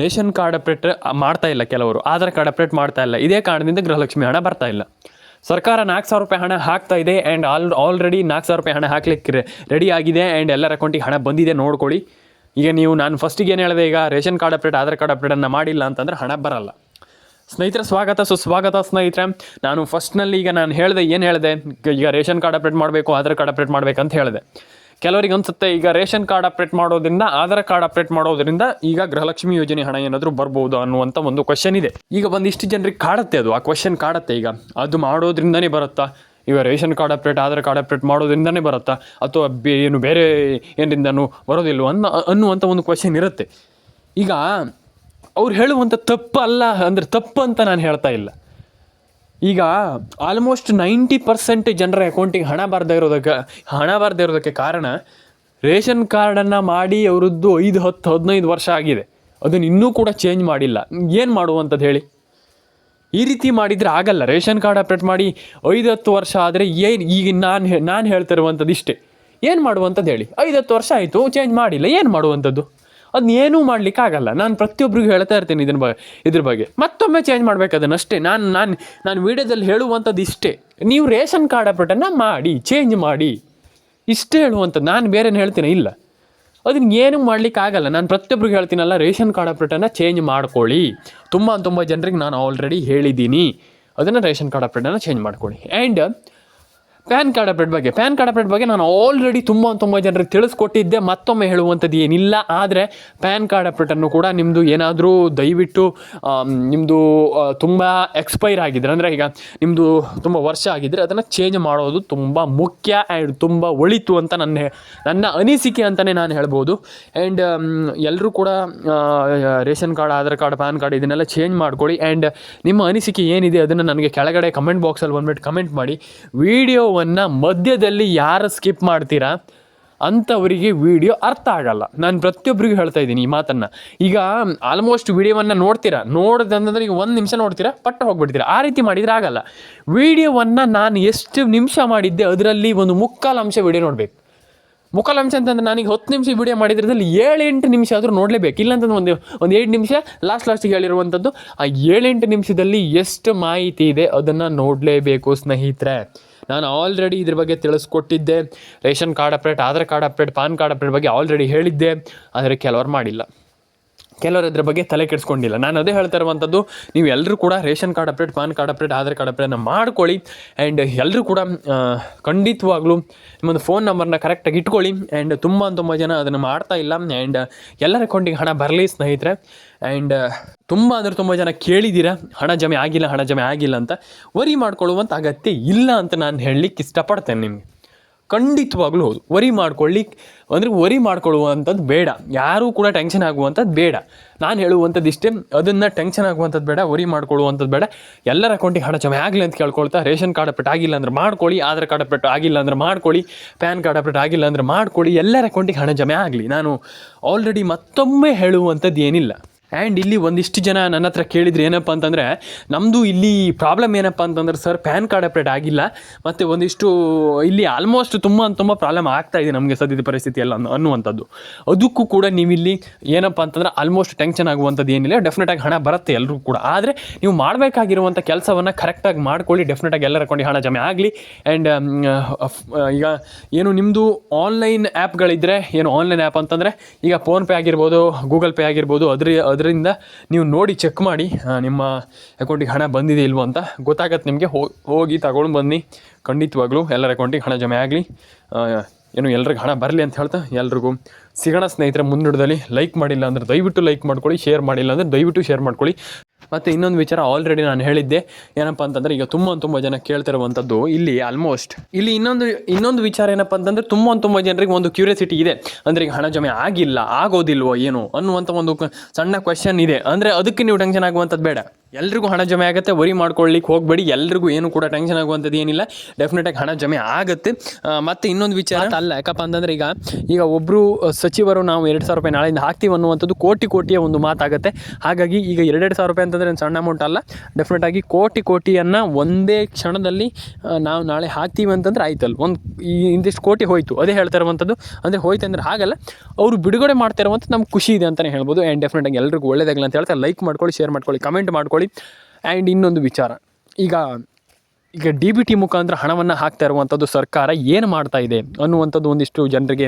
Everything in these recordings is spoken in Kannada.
ರೇಷನ್ ಕಾರ್ಡ್ ಅಪ್ಡೇಟ್ ಮಾಡ್ತಾ ಇಲ್ಲ ಕೆಲವರು, ಆಧಾರ್ ಕಾರ್ಡ್ ಅಪ್ಡೇಟ್ ಮಾಡ್ತಾ ಇಲ್ಲ. ಇದೇ ಕಾರಣದಿಂದ ಗೃಹಲಕ್ಷ್ಮಿ ಹಣ ಬರ್ತಾ ಇಲ್ಲ. ಸರ್ಕಾರ ನಾಲ್ಕು ಸಾವಿರ ರೂಪಾಯಿ ಹಣ ಹಾಕ್ತಾ ಇದೆ ಆ್ಯಂಡ್ ಆಲ್ ಆಲ್ರೆಡಿ ನಾಲ್ಕು ಸಾವಿರ ರೂಪಾಯಿ ಹಣ ಹಾಕ್ಲಿಕ್ಕೆ ರೆಡಿ ಆಗಿದೆ ಆ್ಯಂಡ್ ಎಲ್ಲರ ಅಕೌಂಟಿಗೆ ಹಣ ಬಂದಿದೆ ನೋಡ್ಕೊಳ್ಳಿ. ಈಗ ನೀವು ನಾನು ಫಸ್ಟಿಗೆ ಏನು ಹೇಳಿದೆ ಈಗ ration card update, Aadhaar card ಅಪ್ಡೇಟನ್ನು ಮಾಡಿಲ್ಲ ಅಂತಂದ್ರೆ ಹಣ ಬರಲ್ಲ. ಸ್ನೇಹಿತರ ಸ್ವಾಗತ, ಸುಸ್ವಾಗತ ಸ್ನೇಹಿತರೆ. ನಾನು ಫಸ್ಟ್ನಲ್ಲಿ ಈಗ ನಾನು ಹೇಳಿದೆ, ಏನು ಹೇಳಿದೆ? ಈಗ ರೇಷನ್ ಕಾರ್ಡ್ ಅಪ್ಡೇಟ್ ಮಾಡಬೇಕು, ಆಧಾರ್ ಕಾರ್ಡ್ ಅಪ್ಡೇಟ್ ಮಾಡಬೇಕಂತ ಹೇಳಿದೆ. ಕೆಲವರಿಗೆ ಅನ್ಸುತ್ತೆ, ಈಗ ರೇಷನ್ ಕಾರ್ಡ್ ಅಪ್ಡೇಟ್ ಮಾಡೋದ್ರಿಂದ, ಆಧಾರ್ ಕಾರ್ಡ್ ಅಪ್ಡೇಟ್ ಮಾಡೋದ್ರಿಂದ ಈಗ ಗೃಹಲಕ್ಷ್ಮಿ ಯೋಜನೆ ಹಣ ಏನಾದರೂ ಬರ್ಬೋದು ಅನ್ನುವಂಥ ಒಂದು ಕ್ವಶನ್ ಇದೆ. ಈಗ ಒಂದಿಷ್ಟು ಜನರಿಗೆ ಕಾಡುತ್ತೆ ಅದು, ಆ ಕ್ವಶನ್ ಕಾಡುತ್ತೆ ಈಗ. ಅದು ಮಾಡೋದ್ರಿಂದನೇ ಬರುತ್ತಾ? ಈಗ ration card update, Aadhaar card update ಮಾಡೋದ್ರಿಂದನೇ ಬರುತ್ತಾ? ಅಥವಾ ಬೇ ಏನು ಬೇರೆ ಏನರಿಂದನೂ ಬರೋದಿಲ್ವ ಅನ್ನೋ ಅನ್ನುವಂಥ ಒಂದು ಕ್ವಶನ್ ಇರುತ್ತೆ. ಈಗ ಅವ್ರು ಹೇಳುವಂಥ ತಪ್ಪು ಅಲ್ಲ ಅಂದರೆ ತಪ್ಪು ಅಂತ ನಾನು ಹೇಳ್ತಾ ಇಲ್ಲ. ಈಗ ಆಲ್ಮೋಸ್ಟ್ ನೈಂಟಿ ಪರ್ಸೆಂಟ್ ಜನರ ಅಕೌಂಟಿಗೆ ಹಣ ಬಾರದೇ ಇರೋದಕ್ಕೆ, ಹಣ ಬಾರದೇ ಇರೋದಕ್ಕೆ ಕಾರಣ ರೇಷನ್ ಕಾರ್ಡನ್ನು ಮಾಡಿ ಅವರದ್ದು ಐದು, ಹತ್ತು, ಹದಿನೈದು ವರ್ಷ ಆಗಿದೆ. ಅದನ್ನು ಇನ್ನೂ ಕೂಡ ಚೇಂಜ್ ಮಾಡಿಲ್ಲ. ಏನು ಮಾಡುವಂಥದ್ದು ಹೇಳಿ? ಈ ರೀತಿ ಮಾಡಿದರೆ ಆಗಲ್ಲ. ರೇಷನ್ ಕಾರ್ಡ್ ಅಪ್ಡೇಟ್ ಮಾಡಿ ಐದು, ಹತ್ತು ವರ್ಷ ಆದರೆ ಏನು ಈಗ ನಾನು ನಾನು ಹೇಳ್ತಿರುವಂಥದ್ದು ಇಷ್ಟೇ. ಏನು ಮಾಡುವಂಥದ್ದು ಹೇಳಿ? ಐದು, ಹತ್ತು ವರ್ಷ ಆಯಿತು ಚೇಂಜ್ ಮಾಡಿಲ್ಲ. ಏನು ಮಾಡುವಂಥದ್ದು ಅದನ್ನ ಏನೂ ಮಾಡಲಿಕ್ಕಾಗಲ್ಲ. ನಾನು ಪ್ರತಿಯೊಬ್ಬರಿಗೂ ಹೇಳ್ತಾ ಇರ್ತೀನಿ ಇದನ್ನ ಬಗ್ಗೆ ಇದ್ರ ಬಗ್ಗೆ. ಮತ್ತೊಮ್ಮೆ ಚೇಂಜ್ ಮಾಡ್ಬೇಕು ಅದನ್ನ ಅಷ್ಟೇ ನಾನು ನಾನು ನಾನು ವೀಡಿಯೋದಲ್ಲಿ ಹೇಳುವಂಥದ್ದು ಇಷ್ಟೇ. ನೀವು ರೇಷನ್ ಕಾರ್ಡ್ ಅಪ್ಡೇಟನ್ನು ಮಾಡಿ ಚೇಂಜ್ ಮಾಡಿ. ಇಷ್ಟೇ ಹೇಳುವಂಥದ್ದು. ನಾನು ಬೇರೆನೂ ಹೇಳ್ತೀನಿ, ಇಲ್ಲ. ಅದನ್ನ ಏನು ಮಾಡಲಿಕ್ಕಾಗಲ್ಲ. ನಾನು ಪ್ರತಿಯೊಬ್ಬರಿಗೆ ಹೇಳ್ತೀನಲ್ಲ, ರೇಷನ್ ಕಾರ್ಡ್ ಅಪ್ಡೇಟನ್ನು ಚೇಂಜ್ ಮಾಡ್ಕೊಳ್ಳಿ. ತುಂಬ ತುಂಬ ಜನರಿಗೆ ನಾನು ಆಲ್ರೆಡಿ ಹೇಳಿದ್ದೀನಿ. ಅದನ್ನು ರೇಷನ್ ಕಾರ್ಡ್ ಅಪ್ಡೇಟನ್ನು ಚೇಂಜ್ ಮಾಡ್ಕೊಳ್ಳಿ. ಆ್ಯಂಡ್ ಪ್ಯಾನ್ ಕಾರ್ಡ್ ಅಪ್ಡೇಟ್ ಬಗ್ಗೆ. ಪ್ಯಾನ್ ಕಾರ್ಡ್ ಅಪ್ಡೇಟ್ ಬಗ್ಗೆ ನಾನು ಆಲ್ರೆಡಿ ತುಂಬ ತುಂಬ ಜನರಿಗೆ ತಿಳಿಸ್ಕೊಟ್ಟಿದ್ದೆ. ಮತ್ತೊಮ್ಮೆ ಹೇಳುವಂಥದ್ದು ಏನಿಲ್ಲ. ಆದರೆ ಪ್ಯಾನ್ ಕಾರ್ಡ್ ಅಪ್ಡೇಟನ್ನು ಕೂಡ ನಿಮ್ಮದು ಏನಾದರೂ ದಯವಿಟ್ಟು ನಿಮ್ಮದು ತುಂಬ ಎಕ್ಸ್ಪೈರ್ ಆಗಿದ್ರೆ, ಅಂದರೆ ಈಗ ನಿಮ್ಮದು ತುಂಬ ವರ್ಷ ಆಗಿದ್ದರೆ ಅದನ್ನು ಚೇಂಜ್ ಮಾಡೋದು ತುಂಬ ಮುಖ್ಯ ಆ್ಯಂಡ್ ತುಂಬ ಒಳಿತು ಅಂತ ನನ್ನ ನನ್ನ ಅನಿಸಿಕೆ ಅಂತಲೇ ನಾನು ಹೇಳ್ಬೋದು. ಆ್ಯಂಡ್ ಎಲ್ಲರೂ ಕೂಡ ration card, Aadhaar card pan card ಇದನ್ನೆಲ್ಲ ಚೇಂಜ್ ಮಾಡ್ಕೊಳ್ಳಿ. ಆ್ಯಂಡ್ ನಿಮ್ಮ ಅನಿಸಿಕೆ ಏನಿದೆ ಅದನ್ನು ನನಗೆ ಕೆಳಗಡೆ ಕಮೆಂಟ್ ಬಾಕ್ಸಲ್ಲಿ ಬಂದ್ಬಿಟ್ಟು ಕಮೆಂಟ್ ಮಾಡಿ. ವಿಡಿಯೋವನ್ನು ಮಧ್ಯದಲ್ಲಿ ಯಾರು ಸ್ಕಿಪ್ ಮಾಡ್ತೀರಾ ಅಂಥವರಿಗೆ ವಿಡಿಯೋ ಅರ್ಥ ಆಗಲ್ಲ. ನಾನು ಪ್ರತಿಯೊಬ್ಬರಿಗೂ ಹೇಳ್ತಾ ಇದ್ದೀನಿ ಈ ಮಾತನ್ನು. ಈಗ ಆಲ್ಮೋಸ್ಟ್ ವಿಡಿಯೋವನ್ನು ನೋಡ್ತೀರಾ? ನೋಡೋದಂತಂದ್ರೆ ಈಗ ಒಂದು ನಿಮಿಷ ನೋಡ್ತೀರಾ? ಪಟ್ಟ ಹೋಗ್ಬಿಡ್ತೀರಾ? ಆ ರೀತಿ ಮಾಡಿದರೆ ಆಗಲ್ಲ. ವಿಡಿಯೋವನ್ನು ನಾನು ಎಷ್ಟು ನಿಮಿಷ ಮಾಡಿದ್ದೆ ಅದರಲ್ಲಿ ಒಂದು ಮುಕ್ಕಾಲು ಅಂಶ ವಿಡಿಯೋ ನೋಡಬೇಕು. ಮುಕ್ಕಾಲು ಅಂಶ ಅಂತಂದ್ರೆ ನನಗೆ ಹತ್ತು ನಿಮಿಷ ವಿಡಿಯೋ ಮಾಡಿದ್ರದಲ್ಲಿ ಏಳು ಎಂಟು ನಿಮಿಷ ಆದರೂ ನೋಡಲೇಬೇಕು. ಇಲ್ಲಂತಂದ್ರೆ ಒಂದು ಒಂದು ಏಳು ನಿಮಿಷ ಲಾಸ್ಟ್ ಲಾಸ್ಟಿಗೆ ಹೇಳಿರುವಂಥದ್ದು ಆ ಏಳೆಂಟು ನಿಮಿಷದಲ್ಲಿ ಎಷ್ಟು ಮಾಹಿತಿ ಇದೆ ಅದನ್ನು ನೋಡಲೇಬೇಕು ಸ್ನೇಹಿತರೆ. ನಾನು ಆಲ್ರೆಡಿ ಇದ್ರ ಬಗ್ಗೆ ತಿಳಿಸ್ಕೊಟ್ಟಿದ್ದೆ, ration card update Aadhaar card update pan card update ಬಗ್ಗೆ ಆಲ್ರೆಡಿ ಹೇಳಿದ್ದೆ, ಆದರೆ ಕೆಲವರು ಮಾಡಿಲ್ಲ. ಕೆಲವರು ಇದ್ರ ಬಗ್ಗೆ ತಲೆ ಕೆಡಿಸ್ಕೊಂಡಿಲ್ಲ. ನಾನು ಅದೇ ಹೇಳ್ತಾ ಇರುವಂಥದ್ದು ನೀವು ಎಲ್ಲರೂ ಕೂಡ ration card update pan card update Aadhaar card ಅಪ್ಡೇಟ್ನ ಮಾಡ್ಕೊಳ್ಳಿ ಆ್ಯಂಡ್ ಎಲ್ಲರೂ ಕೂಡ ಖಂಡಿತವಾಗ್ಲೂ ನಿಮ್ಮೊಂದು ಫೋನ್ ನಂಬರ್ನ ಕರೆಕ್ಟಾಗಿ ಇಟ್ಕೊಳ್ಳಿ ಆ್ಯಂಡ್ ತುಂಬ ತುಂಬ ಜನ ಅದನ್ನು ಮಾಡ್ತಾ ಇಲ್ಲ ಆ್ಯಂಡ್ ಎಲ್ಲರ ಅಕೌಂಟಿಗೆ ಹಣ ಬರಲಿ ಸ್ನೇಹಿತರೆ ಆ್ಯಂಡ್ ತುಂಬ ಅಂದರೆ ತುಂಬ ಜನ ಕೇಳಿದ್ದೀರಾ ಹಣ ಜಮೆ ಆಗಿಲ್ಲ, ಹಣ ಜಮೆ ಆಗಿಲ್ಲ ಅಂತ. ವರಿ ಮಾಡ್ಕೊಳ್ಳುವಂಥ ಅಗತ್ಯ ಇಲ್ಲ ಅಂತ ನಾನು ಹೇಳಲಿಕ್ಕೆ ಇಷ್ಟಪಡ್ತೇನೆ ನಿಮಗೆ. ಖಂಡಿತವಾಗ್ಲೂ ಹೌದು. ವರಿ ಮಾಡ್ಕೊಳ್ಳಿ ಅಂದರೆ ವರಿ ಮಾಡ್ಕೊಳ್ಳುವಂಥದ್ದು ಬೇಡ. ಯಾರೂ ಕೂಡ ಟೆನ್ಷನ್ ಆಗುವಂಥದ್ದು ಬೇಡ. ನಾನು ಹೇಳುವಂಥದ್ದು ಇಷ್ಟೇ, ಅದನ್ನು ಟೆನ್ಷನ್ ಆಗುವಂಥದ್ದು ಬೇಡ, ವರಿ ಮಾಡ್ಕೊಳ್ಳುವಂಥದ್ದು ಬೇಡ. ಎಲ್ಲರ ಅಕೌಂಟಿಗೆ ಹಣ ಜಮೆ ಆಗಲಿ ಅಂತ ಕೇಳ್ಕೊಳ್ತಾ, ರೇಷನ್ ಕಾರ್ಡ್ ಅಪ್ಡೇಟ್ ಆಗಿಲ್ಲ ಅಂದ್ರೆ ಮಾಡ್ಕೊಳ್ಳಿ, ಆಧಾರ್ ಕಾರ್ಡ್ ಅಪ್ಡೇಟ್ ಆಗಿಲ್ಲ ಅಂದ್ರೆ ಮಾಡ್ಕೊಳ್ಳಿ, ಪ್ಯಾನ್ ಕಾರ್ಡ್ ಅಪ್ಡೇಟ್ ಆಗಿಲ್ಲ ಅಂದ್ರೆ ಮಾಡ್ಕೊಳ್ಳಿ, ಎಲ್ಲರ ಅಕೌಂಟಿಗೆ ಹಣ ಜಮೆ ಆಗಲಿ. ನಾನು ಆಲ್ರೆಡಿ ಮತ್ತೊಮ್ಮೆ ಹೇಳುವಂಥದ್ದು ಏನಿಲ್ಲ. ಆ್ಯಂಡ್ ಇಲ್ಲಿ ಒಂದಿಷ್ಟು ಜನ ನನ್ನ ಹತ್ರ ಕೇಳಿದ್ರು ಏನಪ್ಪ ಅಂತಂದರೆ ನಮ್ಮದು ಇಲ್ಲಿ ಪ್ರಾಬ್ಲಮ್ ಏನಪ್ಪ ಅಂತಂದ್ರೆ ಸರ್ ಪ್ಯಾನ್ ಕಾರ್ಡ್ ಅಪ್ಡೇಟ್ ಆಗಿಲ್ಲ. ಮತ್ತು ಒಂದಿಷ್ಟು, ಇಲ್ಲಿ ಆಲ್ಮೋಸ್ಟ್ ತುಂಬ ತುಂಬ ಪ್ರಾಬ್ಲಮ್ ಆಗ್ತಾ ಇದೆ ನಮಗೆ ಸದ್ಯದ ಪರಿಸ್ಥಿತಿ ಎಲ್ಲ ಅನ್ನೋ- ಅನ್ನುವಂಥದ್ದು. ಅದಕ್ಕೂ ಕೂಡ ನೀವಿಲ್ಲಿ ಏನಪ್ಪ ಅಂತಂದ್ರೆ ಆಲ್ಮೋಸ್ಟ್ ಟೆನ್ಷನ್ ಆಗುವಂಥದ್ದು ಏನಿಲ್ಲ. ಡೆಫಿನೆಟಾಗಿ ಹಣ ಬರುತ್ತೆ ಎಲ್ಲರೂ ಕೂಡ. ಆದರೆ ನೀವು ಮಾಡಬೇಕಾಗಿರುವಂಥ ಕೆಲಸವನ್ನು ಕರೆಕ್ಟಾಗಿ ಮಾಡ್ಕೊಳ್ಳಿ. ಡೆಫಿನೆಟಾಗಿ ಎಲ್ಲರ ಕೊಂಡು ಹಣ ಜಮೆ ಆಗಲಿ. ಆ್ಯಂಡ್ ಈಗ ಏನು ನಿಮ್ಮದು ಆನ್ಲೈನ್ ಆ್ಯಪ್ಗಳಿದ್ದರೆ ಏನು ಆನ್ಲೈನ್ ಆ್ಯಪ್ ಅಂತಂದರೆ, ಈಗ ಫೋನ್ಪೇ ಆಗಿರ್ಬೋದು ಗೂಗಲ್ ಪೇ ಆಗಿರ್ಬೋದು ಅದ್ರ ಅದರಿಂದ ನೀವು ನೋಡಿ ಚೆಕ್ ಮಾಡಿ ನಿಮ್ಮ ಅಕೌಂಟಿಗೆ ಹಣ ಬಂದಿದೆ ಇಲ್ವೋ ಅಂತ. ಗೊತ್ತಾಗತ್ತೆ ನಿಮಗೆ ಹೋಗಿ ತಗೊಂಡು ಬನ್ನಿ. ಖಂಡಿತವಾಗ್ಲೂ ಎಲ್ಲರ ಅಕೌಂಟಿಗೆ ಹಣ ಜಮೆ ಆಗಲಿ. ಏನು ಎಲ್ರಿಗೂ ಹಣ ಬರಲಿ ಅಂತ ಹೇಳ್ತಾ ಎಲ್ರಿಗೂ ಸಿಗೋಣ ಸ್ನೇಹಿತರೆ ಮುಂದಿಡದಲ್ಲಿ ಲೈಕ್ ಮಾಡಿಲ್ಲ ಅಂದರೆ ದಯವಿಟ್ಟು ಲೈಕ್ ಮಾಡ್ಕೊಳ್ಳಿ, ಶೇರ್ ಮಾಡಿಲ್ಲ ಅಂದರೆ ದಯವಿಟ್ಟು ಶೇರ್ ಮಾಡ್ಕೊಳ್ಳಿ. ಮತ್ತು ಇನ್ನೊಂದು ವಿಚಾರ ಆಲ್ರೆಡಿ ನಾನು ಹೇಳಿದ್ದೆ. ಏನಪ್ಪ ಅಂತಂದರೆ ಈಗ ತುಂಬ ತುಂಬ ಜನ ಕೇಳ್ತಿರುವಂಥದ್ದು ಇಲ್ಲಿ ಆಲ್ಮೋಸ್ಟ್ ಇಲ್ಲಿ ಇನ್ನೊಂದು ಇನ್ನೊಂದು ವಿಚಾರ ಏನಪ್ಪ ಅಂತಂದರೆ ತುಂಬ ತುಂಬ ಜನರಿಗೆ ಒಂದು ಕ್ಯೂರಿಯಾಸಿಟಿ ಇದೆ. ಅಂದರೆ ಈಗ ಹಣ ಜಮೆ ಆಗಿಲ್ಲ, ಆಗೋದಿಲ್ವೋ ಏನು ಅನ್ನುವಂಥ ಒಂದು ಸಣ್ಣ ಕ್ವೆಶನ್ ಇದೆ. ಅಂದರೆ ಅದಕ್ಕೆ ನೀವು ಟೆನ್ಷನ್ ಆಗುವಂಥದ್ದು ಬೇಡ. ಎಲ್ರಿಗೂ ಹಣ ಜಮೆ ಆಗುತ್ತೆ, ವರಿ ಮಾಡ್ಕೊಳ್ಳಿಕ್ಕೆ ಹೋಗಬೇಡಿ, ಎಲ್ರಿಗೂ ಏನು ಕೂಡ ಟೆನ್ಷನ್ ಆಗುವಂಥದ್ದು ಏನಿಲ್ಲ. ಡೆಫಿನೆಟಾಗಿ ಹಣ ಜಮೆ ಆಗುತ್ತೆ. ಮತ್ತು ಇನ್ನೊಂದು ವಿಚಾರ. ಅಲ್ಲ, ಯಾಕಪ್ಪ ಅಂತಂದ್ರೆ ಈಗ ಈಗ ಒಬ್ಬರು ಸಚಿವರು ನಾವು ಎರಡು ಸಾವಿರ ರೂಪಾಯಿ ನಾಳೆಯಿಂದ ಹಾಕ್ತೀವಿ ಅನ್ನುವಂಥದ್ದು ಕೋಟಿ ಕೋಟಿಯ ಒಂದು ಮಾತಾಗುತ್ತೆ. ಹಾಗಾಗಿ ಈಗ ಎರಡೆರಡು ಸಾವಿರ ರೂಪಾಯಿ ಅಂತಂದ್ರೆ ಸಣ್ಣ ಅಮೌಂಟ್ ಅಲ್ಲ. ಡೆಫಿನೆಟಾಗಿ ಕೋಟಿ ಕೋಟಿಯನ್ನು ಒಂದೇ ಕ್ಷಣದಲ್ಲಿ ನಾವು ನಾಳೆ ಹಾಕ್ತೀವಿ ಅಂತಂದ್ರೆ ಆಯ್ತಲ್ಲ. ಒಂದು, ಈ ಇಂದಿಷ್ಟು ಕೋಟಿ ಹೋಯ್ತು. ಅದೇ ಹೇಳ್ತಾ ಇರುವಂಥದ್ದು. ಅಂದರೆ ಹೋಯ್ತು ಅಂದರೆ ಹಾಗಲ್ಲ. ಅವರು ಬಿಡುಗಡೆ ಮಾಡ್ತಾ ಇರುವಂಥದ್ದು ನಮ್ಗೆ ಖುಷಿ ಇದೆ ಅಂತಲೇ ಹೇಳ್ಬೋದು. ಆ್ಯಂಡ್ ಡೆಫಿನೆಟಾಗಿ ಎಲ್ರಿಗೂ ಒಳ್ಳೇದಾಗಲ್ಲ ಅಂತ ಹೇಳ್ತಾರೆ ಲೈಕ್ ಮಾಡ್ಕೊಳ್ಳಿ ಶೇರ್ ಮಾಡ್ಕೊಳ್ಳಿ ಕಮೆಂಟ್ ಮಾಡ್ಕೊಳ್ಳಿ. ಆ್ಯಂಡ್ ಇನ್ನೊಂದು ವಿಚಾರ. ಈಗ ಈಗ ಡಿ ಬಿ ಟಿ ಮುಖಾಂತರ ಹಣವನ್ನು ಹಾಕ್ತಾ ಇರುವಂಥದ್ದು ಸರ್ಕಾರ ಏನು ಮಾಡ್ತಾ ಇದೆ ಅನ್ನುವಂಥದ್ದು ಒಂದಿಷ್ಟು ಜನರಿಗೆ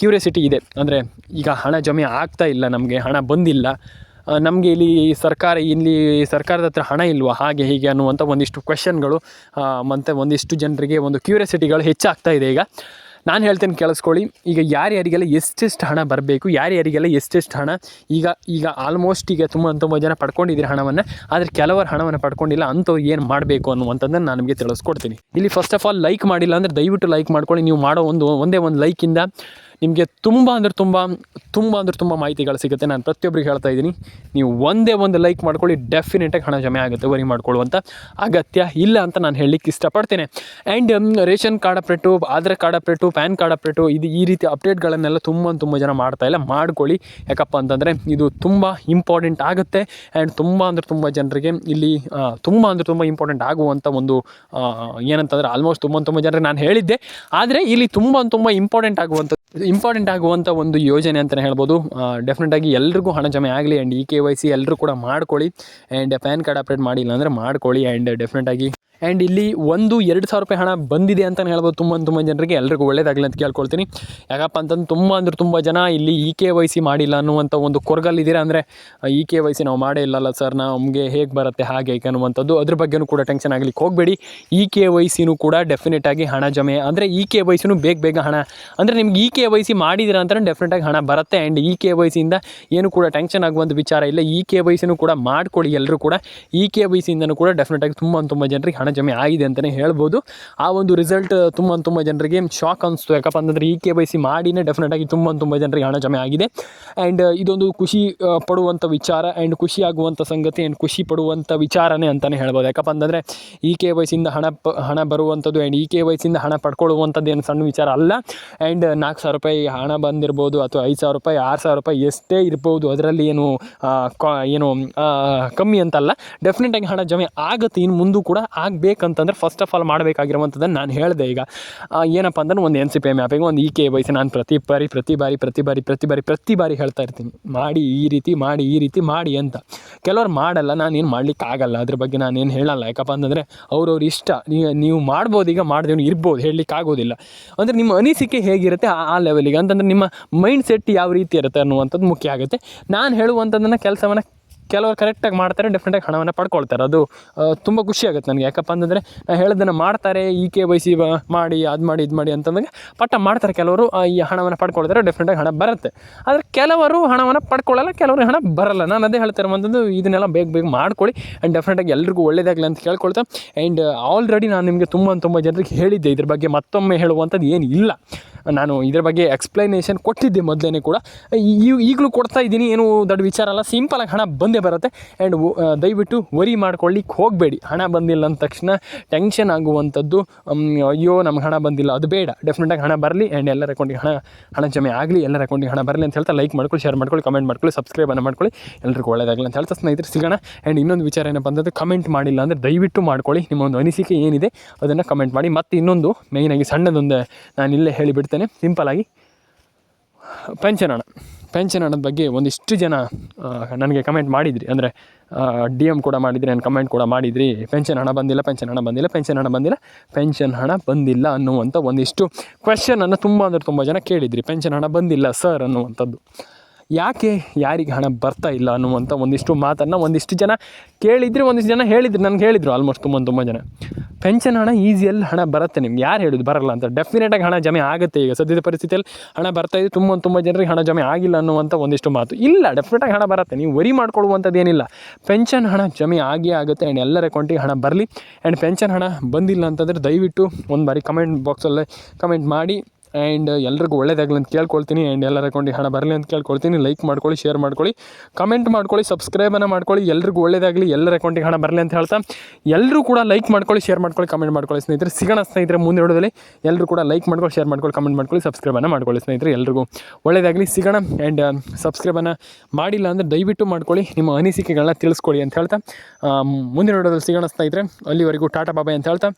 ಕ್ಯೂರಿಯಾಸಿಟಿ ಇದೆ. ಅಂದರೆ ಈಗ ಹಣ ಜಮೆ ಆಗ್ತಾ ಇಲ್ಲ ನಮಗೆ, ಹಣ ಬಂದಿಲ್ಲ. ನಮಗೆ ಇಲ್ಲಿ ಸರ್ಕಾರ, ಇಲ್ಲಿ ಸರ್ಕಾರದ ಹತ್ರ ಹಣ ಇಲ್ವಾ, ಹಾಗೆ ಹೀಗೆ ಅನ್ನುವಂಥ ಒಂದಿಷ್ಟು ಕ್ವೆಶನ್ಗಳು ಮತ್ತು ಒಂದಿಷ್ಟು ಜನರಿಗೆ ಒಂದು ಕ್ಯೂರಿಯಾಸಿಟಿಗಳು ಹೆಚ್ಚಾಗ್ತಾ ಇದೆ ಈಗ. ನಾನು ಹೇಳ್ತೇನೆ ಕೇಳಿಸ್ಕೊಳ್ಳಿ, ಈಗ ಯಾರ್ಯಾರಿಗೆಲ್ಲ ಎಷ್ಟೆಷ್ಟು ಹಣ ಬರಬೇಕು, ಯಾರ್ಯಾರಿಗೆಲ್ಲ ಎಷ್ಟೆಷ್ಟು ಹಣ, ಈಗ ಈಗ ಆಲ್ಮೋಸ್ಟ್ ಈಗ ತುಂಬ ತುಂಬ ಜನ ಪಡ್ಕೊಂಡಿದ್ದೀರಿ ಹಣವನ್ನು, ಆದರೆ ಕೆಲವರು ಹಣವನ್ನು ಪಡ್ಕೊಂಡಿಲ್ಲ, ಅಂಥವ್ರು ಏನು ಮಾಡಬೇಕು ಅನ್ನುವಂಥದ್ದನ್ನು ನಾನು ನಿಮಗೆ ತಿಳಿಸ್ಕೊಡ್ತೀನಿ. ಇಲ್ಲಿ ಫಸ್ಟ್ ಆಫ್ ಆಲ್ ಲೈಕ್ ಮಾಡಿಲ್ಲ ಅಂದರೆ ದಯವಿಟ್ಟು ಲೈಕ್ ಮಾಡ್ಕೊಳ್ಳಿ, ನೀವು ಮಾಡೋ ಒಂದು, ಒಂದೇ ಒಂದು ಲೈಕಿಂದ ನಿಮಗೆ ತುಂಬ ಅಂದರೆ ತುಂಬ ತುಂಬ ಅಂದ್ರೆ ತುಂಬ ಮಾಹಿತಿಗಳು ಸಿಗುತ್ತೆ. ನಾನು ಪ್ರತಿಯೊಬ್ಬರಿಗೆ ಹೇಳ್ತಾ ಇದ್ದೀನಿ, ನೀವು ಒಂದೇ ಒಂದು ಲೈಕ್ ಮಾಡ್ಕೊಳ್ಳಿ ಡೆಫಿನೆಟಾಗಿ ಹಣ ಜಮೆ ಆಗುತ್ತೆ ವರಿ ಮಾಡ್ಕೊಳ್ಳುವಂಥ ಅಗತ್ಯ ಇಲ್ಲ ಅಂತ ನಾನು ಹೇಳಲಿಕ್ಕೆ ಇಷ್ಟಪಡ್ತೇನೆ. And ration card update Aadhaar card update pan card update ಇದು ಈ ರೀತಿ ಅಪ್ಡೇಟ್ಗಳನ್ನೆಲ್ಲ ತುಂಬ ತುಂಬ ಜನ ಮಾಡ್ತಾ ಇಲ್ಲ. ಮಾಡ್ಕೊಳ್ಳಿ. ಯಾಕಪ್ಪ ಅಂತಂದರೆ ಇದು ತುಂಬ ಇಂಪಾರ್ಟೆಂಟ್ ಆಗುತ್ತೆ. ಆ್ಯಂಡ್ ತುಂಬ ಅಂದರೆ ತುಂಬ ಜನರಿಗೆ ಇಲ್ಲಿ ತುಂಬ ಅಂದರೆ ತುಂಬ ಇಂಪಾರ್ಟೆಂಟ್ ಆಗುವಂಥ ಒಂದು ಏನಂತಂದರೆ ಆಲ್ಮೋಸ್ಟ್ ತುಂಬ ತುಂಬ ಜನರಿಗೆ ನಾನು ಹೇಳಿದ್ದೆ. ಆದರೆ ಇಲ್ಲಿ ತುಂಬ ತುಂಬ ಇಂಪಾರ್ಟೆಂಟ್ ಆಗುವಂಥ ಇಂಪಾರ್ಟೆಂಟ್ ಆಗುವಂಥ ಒಂದು ಯೋಜನೆ ಅಂತಲೇ ಹೇಳ್ಬೋದು. ಡೆಫಿನೆಟಾಗಿ ಎಲ್ರಿಗೂ ಹಣ ಜಮೆ ಆಗಲಿ and E K Y C ಎಲ್ಲರೂ ಕೂಡ ಮಾಡ್ಕೊಳ್ಳಿ. ಆ್ಯಂಡ್ ಪ್ಯಾನ್ ಕಾರ್ಡ್ ಅಪ್ಡೇಟ್ ಮಾಡಿಲ್ಲ ಅಂದರೆ ಮಾಡ್ಕೊಳ್ಳಿ. ಆ್ಯಂಡ್ ಡೆಫಿನೆಟಾಗಿ ಆ್ಯಂಡ್ ಇಲ್ಲಿ ಒಂದು ಎರಡು ಸಾವಿರ ರೂಪಾಯಿ ಹಣ ಬಂದಿದೆ ಅಂತಲೇ ಹೇಳ್ಬೋದು ತುಂಬ ತುಂಬ ಜನರಿಗೆ. ಎಲ್ರಿಗೂ ಒಳ್ಳೇದಾಗಲಿ ಅಂತ ಕೇಳ್ಕೊಳ್ತೀನಿ. ಯಾಕಪ್ಪ ಅಂತಂದು ತುಂಬ ಅಂದರೆ ತುಂಬ ಜನ ಇಲ್ಲಿ ಇ ಕೆ ವೈ ಸಿ ಮಾಡಿಲ್ಲ ಅನ್ನುವಂಥ ಒಂದು ಕೊರಗಲ್ಲಿದ್ದೀರಾ ಅಂದರೆ ಇ ಕೆ ವೈ ಸಿ ನಾವು ಮಾಡೇ ಇಲ್ಲಲ್ಲ ಸರ್ ನಮಗೆ ಹೇಗೆ ಬರುತ್ತೆ, ಹಾಗೆ ಹೇಗೆ ಅನ್ನುವಂಥದ್ದು ಅದ್ರ ಬಗ್ಗೆನೂ ಕೂಡ ಟೆನ್ಷನ್ ಆಗಲಿಕ್ಕೆ ಹೋಗಬೇಡಿ. ಇ ಕೆ ವೈ ಸಿನೂ ಕೂಡ ಡೆಫಿನೆಟ್ ಆಗಿ ಹಣ ಜಮೆ, ಅಂದರೆ ಇ ಕೆ ವೈ ಸಿನೂ ಬೇಗ ಬೇಗ ಹಣ. ಅಂದರೆ ನಿಮ್ಗೆ ಇ ಕೆ ವೈ ಸಿ ಮಾಡಿದಿರ ಅಂತಾರೆ ಡೆಫಿನೆಟಾಗಿ ಹಣ ಬರುತ್ತೆ. ಆ್ಯಂಡ್ ಇ ಕೆ ವೈ ಸಿಯಿಂದ ಏನು ಕೂಡ ಟೆನ್ಷನ್ ಆಗುವಂಥ ವಿಚಾರ ಇಲ್ಲ. ಇ ಕೆ ವೈ ಸಿನೂ ಕೂಡ ಮಾಡ್ಕೊಳ್ಳಿ ಎಲ್ಲರೂ ಕೂಡ. ಇ ಕೆ ವೈ ಸಿಯಿಂದನೂ ಕೂಡ ಡೆಫಿನೆಟಾಗಿ ತುಂಬ ತುಂಬ ಜನರಿಗೆ ಹಣ ಜಮೆ ಆಗಿದೆ ಅಂತಲೇ ಹೇಳ್ಬೋದು. ಆ ಒಂದು ರಿಸಲ್ಟ್ ತುಂಬ ತುಂಬ ಜನರಿಗೆ ಶಾಕ್ ಅನಿಸ್ತು. ಯಾಕಪ್ಪ ಅಂತಂದರೆ ಈ ಕೆ ವೈ ಸಿ ಮಾಡಿನೇ ಡೆಫಿನೆಟಾಗಿ ತುಂಬ ತುಂಬ ಜನರಿಗೆ ಹಣ ಜಮೆ ಆಗಿದೆ. ಆ್ಯಂಡ್ ಇದೊಂದು ಖುಷಿ ಪಡುವಂಥ ವಿಚಾರ ಆ್ಯಂಡ್ ಖುಷಿ ಆಗುವಂಥ ಸಂಗತಿ ಆ್ಯಂಡ್ ಖುಷಿ ಪಡುವಂಥ ವಿಚಾರನೇ ಅಂತಲೇ ಹೇಳ್ಬೋದು. ಯಾಕಪ್ಪ ಅಂತಂದರೆ ಇ ಕೆ ವೈ ಸಿಯಿಂದ ಹಣ ಪ, ಹಣ ಬರುವಂಥದ್ದು ಆ್ಯಂಡ್ ಇ ಕೆ ವೈ ಸಿಯಿಂದ ಹಣ ಪಡ್ಕೊಳ್ಳುವಂಥದ್ದು ಏನು ಸಣ್ಣ ವಿಚಾರ ಅಲ್ಲ. ಆ್ಯಂಡ್ ನಾಲ್ಕು ಸಾವಿರ ರೂಪಾಯಿ ಹಣ ಬಂದಿರ್ಬೋದು ಅಥವಾ ಐದು ಸಾವಿರ ರೂಪಾಯಿ, ಆರು ಸಾವಿರ ರೂಪಾಯಿ ಎಷ್ಟೇ ಇರ್ಬೋದು ಅದರಲ್ಲಿ ಏನು ಏನು ಕಮ್ಮಿ ಅಂತಲ್ಲ. ಡೆಫಿನೆಟಾಗಿ ಹಣ ಜಮೆ ಆಗುತ್ತೆ, ಇನ್ನು ಮುಂದೂ ಕೂಡ ಆಗಬೇಕಂತಂದ್ರೆ ಫಸ್ಟ್ ಆಫ್ ಆಲ್ ಮಾಡಬೇಕಾಗಿರುವಂಥದ್ದನ್ನು ನಾನು ಹೇಳಿದೆ ಈಗ. ಏನಪ್ಪ ಅಂದ್ರೆ ಒಂದು ಎನ್ ಸಿ ಪಿ ಎಂ ಆ್ಯಪಿಗೆ ಒಂದು ಇ ಕೆ ವೈಸಿ ನಾನು ಪ್ರತಿ ಬಾರಿ ಪ್ರತಿ ಬಾರಿ ಪ್ರತಿ ಬಾರಿ ಪ್ರತಿ ಬಾರಿ ಪ್ರತಿ ಬಾರಿ ಹೇಳ್ತಾ ಇರ್ತೀನಿ. ಮಾಡಿ ಈ ರೀತಿ, ಮಾಡಿ ಈ ರೀತಿ, ಮಾಡಿ ಅಂತ. ಕೆಲವ್ರು ಮಾಡಲ್ಲ, ನಾನೇನು ಮಾಡ್ಲಿಕ್ಕೆ ಆಗಲ್ಲ. ಅದ್ರ ಬಗ್ಗೆ ನಾನೇನು ಹೇಳಲ್ಲ. ಯಾಕಪ್ಪ ಅಂತಂದರೆ ಅವ್ರವ್ರ ಇಷ್ಟ. ನೀವು ನೀವು ಮಾಡ್ಬೋದು ಈಗ ಮಾಡ್ದೇವ್ ಇರ್ಬೋದು. ಹೇಳಲಿಕ್ಕೆ ಆಗೋದಿಲ್ಲ. ಅಂದರೆ ನಿಮ್ಮ ಅನಿಸಿಕೆ ಹೇಗಿರುತ್ತೆ ಆ ಲೆವೆಲಿಗೆ ಅಂತಂದ್ರೆ ನಿಮ್ಮ ಮೈಂಡ್ ಸೆಟ್ ಯಾವ ರೀತಿ ಇರುತ್ತೆ ಅನ್ನುವಂಥದ್ದು ಮುಖ್ಯ ಆಗುತ್ತೆ. ನಾನು ಹೇಳುವಂಥದ್ದನ್ನು ಕೆಲಸವನ್ನು ಕೆಲವರು ಕರೆಕ್ಟಾಗಿ ಮಾಡ್ತಾರೆ ಡೆಫಿನೆಟಾಗಿ ಹಣವನ್ನು ಪಡ್ಕೊಳ್ತಾರೆ. ಅದು ತುಂಬ ಖುಷಿ ಆಗುತ್ತೆ ನನಗೆ. ಯಾಕಪ್ಪ ಅಂತಂದರೆ ನಾನು ಹೇಳೋದನ್ನು ಮಾಡ್ತಾರೆ, ಈ ಕೆ ವೈ ಸಿ ಮಾಡಿ, ಅದು ಮಾಡಿ, ಇದು ಮಾಡಿ ಅಂತಂದಾಗ ಪಟ್ಟ ಮಾಡ್ತಾರೆ ಕೆಲವರು ಈ ಹಣವನ್ನು ಪಡ್ಕೊಳ್ತಾರೆ ಡೆಫಿನೆಟಾಗಿ ಹಣ ಬರುತ್ತೆ. ಆದರೆ ಕೆಲವರು ಹಣವನ್ನು ಪಡ್ಕೊಳ್ಳಲ್ಲ ಕೆಲವರು ಹಣ ಬರಲ್ಲ. ನಾನು ಅದೇ ಹೇಳ್ತಾರೆ ಇರುವಂಥದ್ದು, ಇದನ್ನೆಲ್ಲ ಬೇಗ ಬೇಗ ಮಾಡ್ಕೊಳ್ಳಿ ಆ್ಯಂಡ್ ಡೆಫಿನೆಟಾಗಿ ಎಲ್ರಿಗೂ ಒಳ್ಳೆಯದಾಗಲಿ ಅಂತ ಕೇಳ್ಕೊಳ್ತಾ ಆ್ಯಂಡ್ ಆಲ್ರೆಡಿ ನಾನು ನಿಮಗೆ ತುಂಬ ತುಂಬ ಜನರಿಗೆ ಹೇಳಿದ್ದೆ, ಇದ್ರ ಬಗ್ಗೆ ಮತ್ತೊಮ್ಮೆ ಹೇಳುವಂಥದ್ದು ಏನು ಇಲ್ಲ. ನಾನು ಇದ್ರ ಬಗ್ಗೆ ಎಕ್ಸ್ಪ್ಲನೇಷನ್ ಕೊಟ್ಟಿದ್ದೆ ಮೊದಲೇ ಕೂಡ. ಈಗಲೂ ಕೊಡ್ತಾ ಇದ್ದೀನಿ, ಏನು ದೊಡ್ಡ ವಿಚಾರ ಅಲ್ಲ ಸಿಂಪಲಾಗಿ ಹಣ ಬಂದೇ ಬರುತ್ತೆ. ಆ್ಯಂಡ್ ದಯವಿಟ್ಟು ವರಿ ಮಾಡ್ಕೊಳ್ಳಿಕ್ಕೆ ಹೋಗಬೇಡಿ. ಹಣ ಬಂದಿಲ್ಲ ಅಂದ ತಕ್ಷಣ ಟೆನ್ಷನ್ ಆಗುವಂಥದ್ದು ಅಯ್ಯೋ, ನಮ್ಗೆ ಹಣ ಬಂದಿಲ್ಲ. ಅದು ಬೇಡ. ಡೆಫಿನೆಟಾಗಿ ಹಣ ಬರಲಿ ಆ್ಯಂಡ್ ಎಲ್ಲರ ಅಕೌಂಟಿಗೆ ಹಣ ಹಣ ಜಮೆ ಆಗಲಿ. ಎಲ್ಲರ ಅಕೌಂಟಿಗೆ ಹಣ ಬರಲಿ ಅಂತ ಹೇಳ್ತಾ ಲೈಕ್ ಮಾಡ್ಕೊಳ್ಳಿ ಶೇರ್ ಮಾಡ್ಕೊಳ್ಳಿ ಕಮೆಂಟ್ ಮಾಡ್ಕೊಳ್ಳಿ ಸಬ್ಸ್ಕ್ರೈಬನ್ನು ಮಾಡ್ಕೊಳ್ಳಿ. ಎಲ್ಲರಿಗೂ ಒಳ್ಳೆಯದಾಗಲಿ ಅಂತ ಹೇಳ್ತಾ ಸ್ನೇಹಿತರೆ, ಸಿಗೋಣ. ಆ್ಯಂಡ್ ಇನ್ನೊಂದು ವಿಚಾರ ಏನಪ್ಪ ಅಂತಂದರೆ ಕಮೆಂಟ್ ಮಾಡಿಲ್ಲ ಅಂದರೆ ದಯವಿಟ್ಟು ಮಾಡ್ಕೊಳ್ಳಿ. ನಿಮ್ಮ ಒಂದು ಅನಿಸಿಕೆ ಏನಿದೆ, ಅದನ್ನು ಕಮೆಂಟ್ ಮಾಡಿ. ಮತ್ತು ಇನ್ನೊಂದು ಮೇಯ್ನಾಗಿ ಸಣ್ಣದೊಂದು, ನಾನು ಇಲ್ಲೇ ಹೇಳಿಬಿಡ್ತೇನೆ. ಸಿಂಪಲಾಗಿ ಪೆನ್ಷನ್ ಹಣ ಪೆನ್ಷನ್ ಅನ್ನೋದ ಬಗ್ಗೆ ಒಂದಿಷ್ಟು ಜನ ನನಗೆ ಕಮೆಂಟ್ ಮಾಡಿದ್ರಿ. ಅಂದರೆ ಡಿ ಎಂ ಕೂಡ ಮಾಡಿದ್ರಿ ನಾನು ಕಮೆಂಟ್ ಕೂಡ ಮಾಡಿದ್ರಿ. ಪೆನ್ಷನ್ ಹಣ ಬಂದಿಲ್ಲ, ಪೆನ್ಷನ್ ಹಣ ಬಂದಿಲ್ಲ, ಪೆನ್ಷನ್ ಹಣ ಬಂದಿಲ್ಲ, ಪೆನ್ಷನ್ ಹಣ ಬಂದಿಲ್ಲ ಅನ್ನುವಂಥ ಒಂದಿಷ್ಟು ಕ್ವೆಶನನ್ನು ತುಂಬ ಅಂದರೆ ತುಂಬ ಜನ ಕೇಳಿದ್ರಿ. ಪೆನ್ಷನ್ ಹಣ ಬಂದಿಲ್ಲ ಸರ್ ಅನ್ನುವಂಥದ್ದು. ಯಾಕೆ ಯಾರಿಗೆ ಹಣ ಬರ್ತಾ ಇಲ್ಲ ಅನ್ನುವಂಥ ಒಂದಿಷ್ಟು ಮಾತನ್ನು ಒಂದಿಷ್ಟು ಜನ ಕೇಳಿದ್ರೆ, ಒಂದಿಷ್ಟು ಜನ ಹೇಳಿದ್ರು, ನನಗೆ ಹೇಳಿದರು ಆಲ್ಮೋಸ್ಟ್ ತುಂಬ ತುಂಬ ಜನ. ಪೆನ್ಷನ್ ಹಣ ಈಸಿಯಲ್ಲಿ ಹಣ ಬರುತ್ತೆ ನಿಮ್ಗೆ. ಯಾರು ಹೇಳಿದ್ರು? ಬರಲ್ಲ ಅಂತ. ಡೆಫಿನೆಟಾಗಿ ಹಣ ಜಮೆ ಆಗುತ್ತೆ ಈಗ ಸದ್ಯದ ಪರಿಸ್ಥಿತಿಯಲ್ಲಿ. ಹಣ ಬರ್ತಾ ಇದೆ, ತುಂಬ ತುಂಬ ಜನರಿಗೆ ಹಣ ಜಮೆ ಆಗಿಲ್ಲ ಅನ್ನುವಂಥ ಒಂದಿಷ್ಟು ಮಾತು. ಇಲ್ಲ ಡೆಫಿನೆಟಾಗಿ ಹಣ ಬರುತ್ತೆ. ನೀವು ವರಿ ಮಾಡ್ಕೊಳ್ಳುವಂಥದ್ದು ಏನಿಲ್ಲ. ಪೆನ್ಷನ್ ಹಣ ಜಮೆ ಆಗೇ ಆಗುತ್ತೆ ಆ್ಯಂಡ್ ಎಲ್ಲರ ಅಕೌಂಟಿಗೆ ಹಣ ಬರಲಿ. ಆ್ಯಂಡ್ ಪೆನ್ಷನ್ ಹಣ ಬಂದಿಲ್ಲ ಅಂತಂದರೆ ದಯವಿಟ್ಟು ಒಂದು ಬಾರಿ ಕಮೆಂಟ್ ಬಾಕ್ಸಲ್ಲೇ ಕಮೆಂಟ್ ಮಾಡಿ. ಆ್ಯಂಡ್ ಎಲ್ರಿಗೂ ಒಳ್ಳೇದಾಗಲಿ ಅಂತ ಕೇಳ್ಕೊಳ್ತೀನಿ. ಆ್ಯಂಡ್ ಎಲ್ಲರ ಅಕೌಂಟಿಗೆ ಹಣ ಬರಲಿ ಅಂತ ಕೇಳ್ಕೊಳ್ತೀನಿ. ಲೈಕ್ ಮಾಡ್ಕೊಳ್ಳಿ ಶೇರ್ ಮಾಡ್ಕೊಳ್ಳಿ ಕಮೆಂಟ್ ಮಾಡ್ಕೊಳ್ಳಿ ಸಬ್ಸ್ಕ್ರೈಬನ್ನು ಮಾಡ್ಕೊಳ್ಳಿ. ಎಲ್ರಿಗೂ ಒಳ್ಳೇದಾಗಲಿ, ಎಲ್ಲರ ಅಕೌಂಟಿಗೆ ಹಣ ಬರಲಿ ಅಂತ ಹೇಳ್ತಾ. ಎಲ್ಲರೂ ಕೂಡ ಲೈಕ್ ಮಾಡ್ಕೊಳ್ಳಿ ಶೇರ್ ಮಾಡ್ಕೊಳ್ಳಿ ಕಮೆಂಟ್ ಮಾಡ್ಕೊಳ್ಳಿ ಸ್ನೇಹಿತರೆ. ಸಿಗೋಣ ಸ್ನೇಹಿತರೆ ಮುಂದೆ ನೋಡೋದಲ್ಲಿ ಎಲ್ಲರೂ ಕೂಡ ಲೈಕ್ ಮಾಡ್ಕೊಳ್ಳಿ ಶೇರ್ ಮಾಡ್ಕೊಳ್ಳಿ ಕಮೆಂಟ್ ಮಾಡ್ಕೊಳ್ಳಿ ಸಬ್ಸ್ಕ್ರೈಬನ್ನು ಮಾಡ್ಕೊಳ್ಳಿ ಸ್ನೇಹಿತರೆ ಎಲ್ರಿಗೂ. ಒಳ್ಳೇದಾಗಲಿ, ಸಿಗೋಣ. ಆ್ಯಂಡ್ ಸಬ್ಸ್ಕ್ರೈಬನ್ನು ಮಾಡಿಲ್ಲ ಅಂದರೆ ದಯವಿಟ್ಟು ಮಾಡ್ಕೊಳ್ಳಿ. ನಿಮ್ಮ ಅನಿಸಿಕೆಗಳನ್ನ ತಿಳಿಸ್ಕೊಳ್ಳಿ ಅಂತ ಹೇಳ್ತಾ. ಮುಂದಿನ ನೋಡೋದಲ್ಲಿ ಸಿಗೋಣ ಸ್ನೇಹಿತರೆ. ಅಲ್ಲಿವರೆಗೂ ಟಾಟಾ ಬಾಬಾಯ್ ಅಂತ ಹೇಳ್ತಾ.